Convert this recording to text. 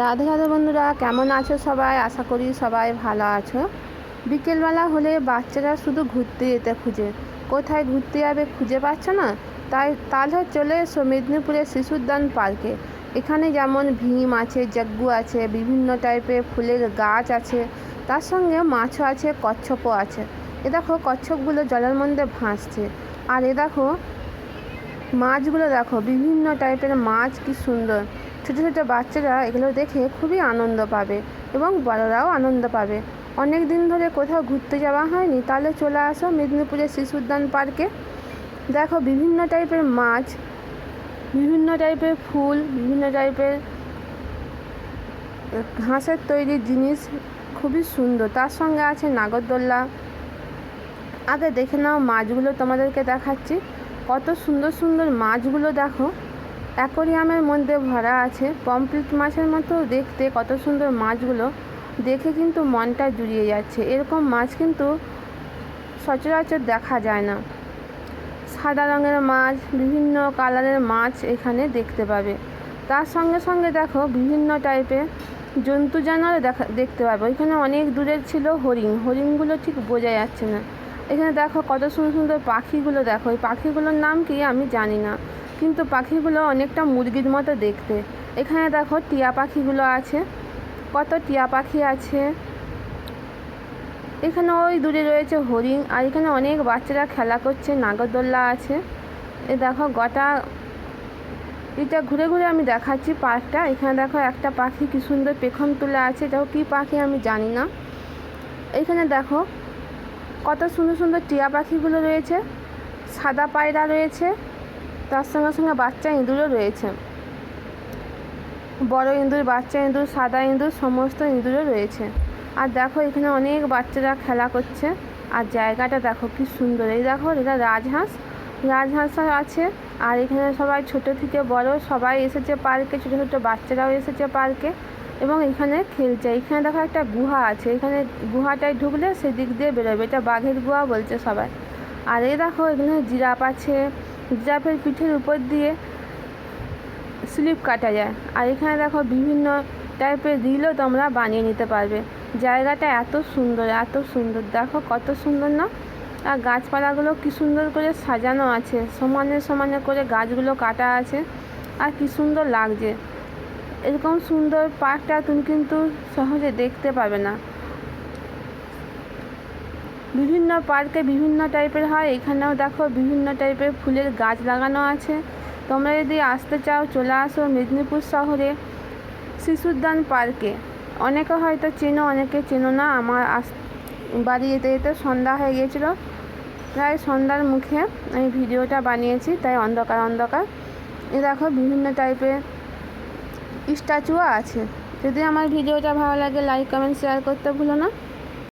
রাধে রাধে বন্ধুরা, কেমন আছো সবাই? আশা করি সবাই ভালো আছো। বিকেলবেলা হলে বাচ্চারা শুধু ঘুরতে যেতে খুঁজে। কোথায় ঘুরতে যাবে খুঁজে পাচ্ছ না? তাই, তাহলে চলে এসো মেদিনীপুরের শিশুদ্যান পার্কে। এখানে যেমন ভীম আছে, জাগ্গু আছে, বিভিন্ন টাইপের ফুলের গাছ আছে। তার সঙ্গে মাছও আছে, কচ্ছপও আছে। এ দেখো, কচ্ছপগুলো জলের মধ্যে ভাসছে। আর এ দেখো, মাছগুলো দেখো, বিভিন্ন টাইপের মাছ কি সুন্দর। ছোটো ছোটো বাচ্চারা এগুলো দেখে খুবই আনন্দ পাবে এবং বড়রাও আনন্দ পাবে। অনেক দিন ধরে কোথাও ঘুরতে যাওয়া হয়নি, তাহলে চলে আসো মেদিনীপুরের শিশু উদ্যান পার্কে। দেখো বিভিন্ন টাইপের মাছ, বিভিন্ন টাইপের ফুল, বিভিন্ন টাইপের ঘাসের তৈরি জিনিস, খুবই সুন্দর। তার সঙ্গে আছে নাগরদোল্লা। আগে দেখে নাও মাছগুলো তোমাদেরকে দেখাচ্ছি। কত সুন্দর সুন্দর মাছগুলো দেখো। অ্যাকোরিয়ামের মধ্যে ভরা আছে। পমপ্লেট মাছের মতো দেখতে কত সুন্দর মাছগুলো। দেখে কিন্তু মনটা জুড়িয়ে যাচ্ছে। এরকম মাছ কিন্তু সচরাচর দেখা যায় না। সাদা রঙের মাছ, বিভিন্ন কালারের মাছ এখানে দেখতে পাবে। তার সঙ্গে সঙ্গে দেখো বিভিন্ন টাইপের জন্তু জানোয়ার দেখা, দেখতে পাবে। ওইখানে অনেক দূরের ছিল হরিণ। হরিণগুলো ঠিক বোঝা যাচ্ছে না। এখানে দেখো কত সুন্দর সুন্দর পাখিগুলো দেখো। এই পাখিগুলোর নাম কি আমি জানি না। কিন্তু পাখিগুলো অনেকটা মুরগির মতো দেখতে। এখানে দেখো টিয়া পাখিগুলো আছে। কত টিয়া পাখি আছে। এখানে ওই দূরে রয়েছে হরিণ। আর এখানে অনেক বাচ্চারা খেলা করছে। নাগরদোল্লা আছে। এ দেখো গোটা এটা ঘুরে ঘুরে আমি দেখাচ্ছি পার্কটা। এখানে দেখো একটা পাখি কি সুন্দর পেখম তুলে আছে। এটাও কী পাখি আমি জানি না। এখানে দেখো কত সুন্দর সুন্দর টিয়া পাখিগুলো রয়েছে। সাদা পায়রা রয়েছে। তার সঙ্গে সঙ্গে বাচ্চা ইঁদুরও রয়েছে। বড় ইঁদুর, বাচ্চা ইঁদুর, সাদা ইঁদুর, সমস্ত ইঁদুরও রয়েছে। আর দেখো, এখানে অনেক বাচ্চারা খেলা করছে। আর জায়গাটা দেখো, কি সুন্দর। এই দেখো, এটা রাজহাঁস। রাজহাঁস আছে, আর এখানে সবাই ছোট থেকে বড়, সবাই এসেছে পার্কে, ছোটো ছোটো বাচ্চারাও এসেছে পার্কে এবং এখানে খেলছে। এখানে দেখো একটা গুহা আছে, এখানে গুহাটায় ঢুকলে সেদিক দিয়ে বেরোবে। এটা বাঘের গুহা বলছে সবাই। আর এই দেখো, এখানে জিরাফ আছে জিরাফের পিঠের উপর দিয়ে স্লিপ কাটা যায়। আর এখানে দেখো বিভিন্ন টাইপের রিলও তোমরা বানিয়ে নিতে পারবে। জায়গাটা এত সুন্দর এত সুন্দর। দেখো কত সুন্দর না? আর গাছপালাগুলো কি সুন্দর করে সাজানো আছে। সমানে সমানে করে গাছগুলো কাটা আছে। আর কি সুন্দর লাগছে। এরকম সুন্দর পার্কটা তুমি কিন্তু সহজে দেখতে পাবে না। বিভিন্ন পার্কে বিভিন্ন টাইপের হয়। এখানেও দেখো বিভিন্ন টাইপের ফুলের গাছ লাগানো আছে। তোমরা যদি আসতে চাও, চলে আসো মেদিনীপুর শহরে শিশুদ্যান পার্কে। অনেকে হয়তো চেনো, অনেকে চেনো না। আমার আস, বাড়ি যেতে যেতে সন্ধ্যা হয়ে গিয়েছিল। প্রায় সন্ধ্যার মুখে আমি ভিডিওটা বানিয়েছি, তাই অন্ধকার অন্ধকার। এ দেখো বিভিন্ন টাইপের স্ট্যাচুও আছে। যদি আমার ভিডিওটা ভালো লাগে, লাইক, কমেন্ট, শেয়ার করতে ভুলো না।